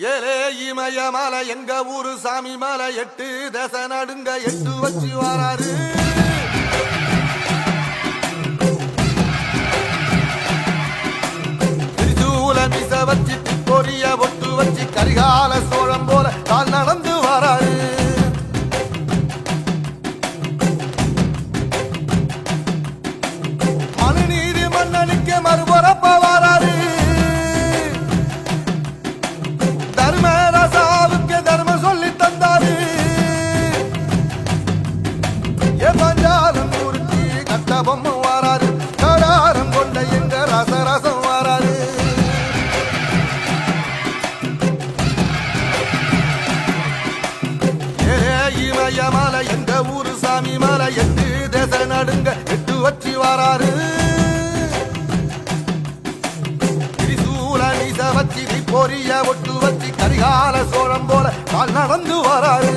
ஏலே இமய மலை எங்க ஊரு சாமி மலை எட்டு தச நடுங்க எட்டு வச்சு வராரு. மிச வச்சு பொரிய ஒட்டு வச்சு கரிகால சோழம் போல கால் நடந்து வராரு. மனுநீதி மன்னனுக்கு மறு பஞ்சாலம் குறிச்சி கட்டபொம்ம வாராரு கடாரம் கொண்ட எங்க ரசரசம் வாராரு ஏ இமய மலை எங்க ஊரு சாமி மலை எட்டு தேச நடுங்க எட்டு வச்சு வராரு வச்சி பொரிய ஒட்டு வச்சி கரிகால சோழம் போல கால் நடந்து வராரு